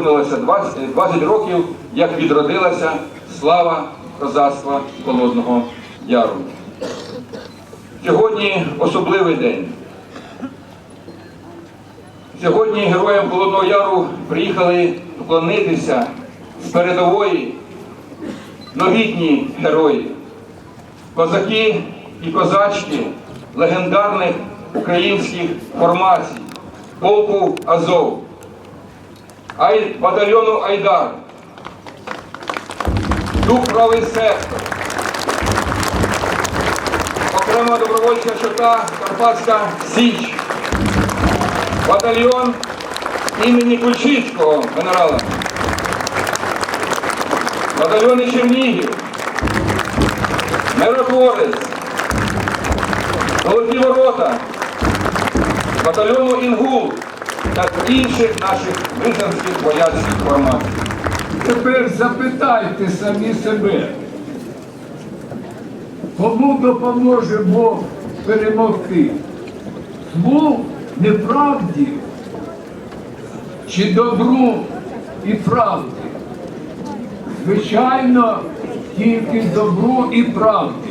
20, 20 років, як відродилася слава козацтва Холодного Яру. Сьогодні особливий день. Сьогодні героям Холодного Яру приїхали вклонитися з передової новітні герої, козаки і козачки легендарних українських формацій, полку Азов, Ай, батальйону Айдар, Дух правий сектор, окрема добровольча чота Карпатська Січ, батальйон імені Кульчицького генерала, батальйони Чернігів, Миротворець, Золоті ворота, батальйону Інгул та інших наших визанських вояцьких формацій. Тепер запитайте самі себе, кому допоможе Бог перемогти? Злу, неправді чи добру і правді? Звичайно, тільки добру і правді.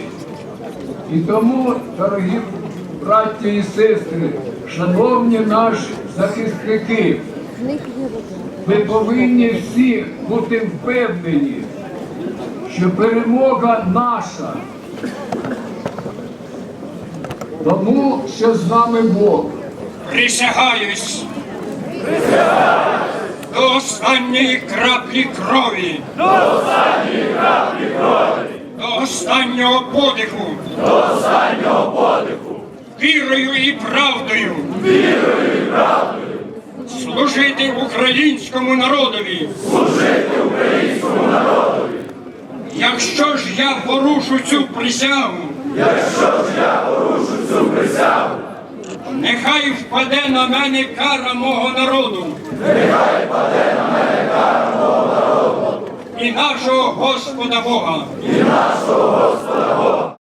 І тому, дорогі браття і сестри, шановні наші захисники, ми повинні всі бути впевнені, що перемога наша. Тому що з нами Бог. Присягаюсь. До останньої краплі крові. До останньої краплі крові. До останнього подиху. До останнього подиху. Вірою і правдою. Вірою і правдою. Служити українському народові. Служити українському народові. Якщо ж я порушу цю присягу. якщо ж я порушу цю присягу, Нехай впаде на мене кара мого народу. Нехай впаде на мене кара мого народу. І нашого Господа Бога. За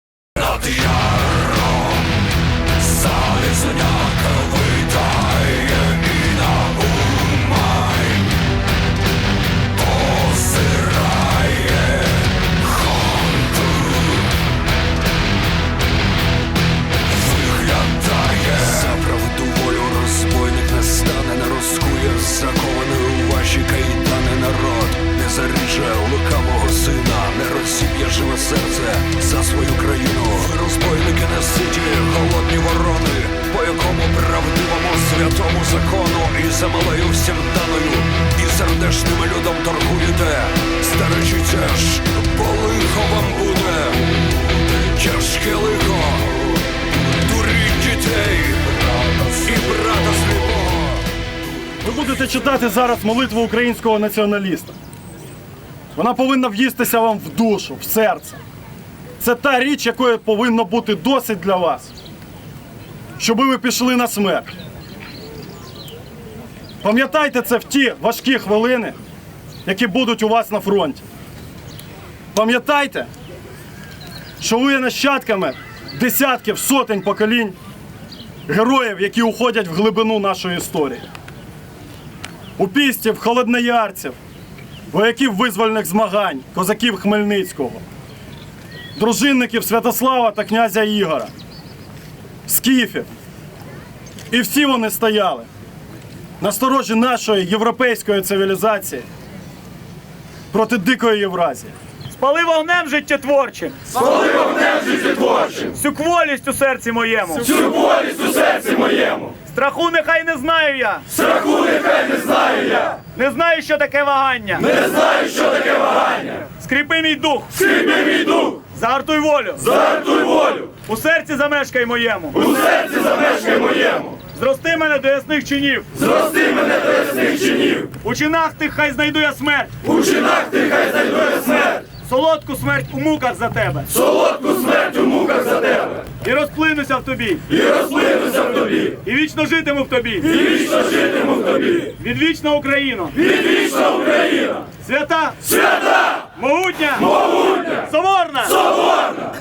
закону і всім даною, і сердешним людом торгуєте, старичіться ж, бо лихо вам буде, тяжке лихо. Дуріть дітей і брата сліпого. Ви будете читати зараз молитву українського націоналіста. Вона повинна в'їстися вам в душу, в серце. Це та річ, якої повинно бути досить для вас, щоб ви пішли на смерть. Пам'ятайте це в ті важкі хвилини, які будуть у вас на фронті. Пам'ятайте, що ви є нащадками десятків, сотень поколінь героїв, які уходять в глибину нашої історії. Упістів, холодноярців, вояків визвольних змагань, козаків Хмельницького, дружинників Святослава та князя Ігора, скіфів. І всі вони стояли на сторожі нашої європейської цивілізації проти дикої Євразії. Спали вогнем життєтворчим. Спали вогнем життєтворчим. Всю кволість у серці моєму. Всю кволість у серці моєму. Страху нехай не знаю я. Страху нехай не знаю я. Не знаю, що таке вагання. Не знаю, що таке вагання. Скріпи мій дух. Скріпи мій дух. Загартуй волю. Загартуй волю. У серці замешкай моєму. У серці замешкай моєму. Зрости мене до ясних чинів. Зрости мене до ясних чинів. У чинах тих хай знайду я смерть. Солодку смерть у муках за тебе. Солодку смерть у муках за тебе. І розплинуся в тобі. І розплинуся в тобі. І вічно житиму в тобі. І вічно житиму в тобі. Відвічна Україна. Відвічна Україна. Свята. Свята. Могутня. Могутня. Соборна. Соборна.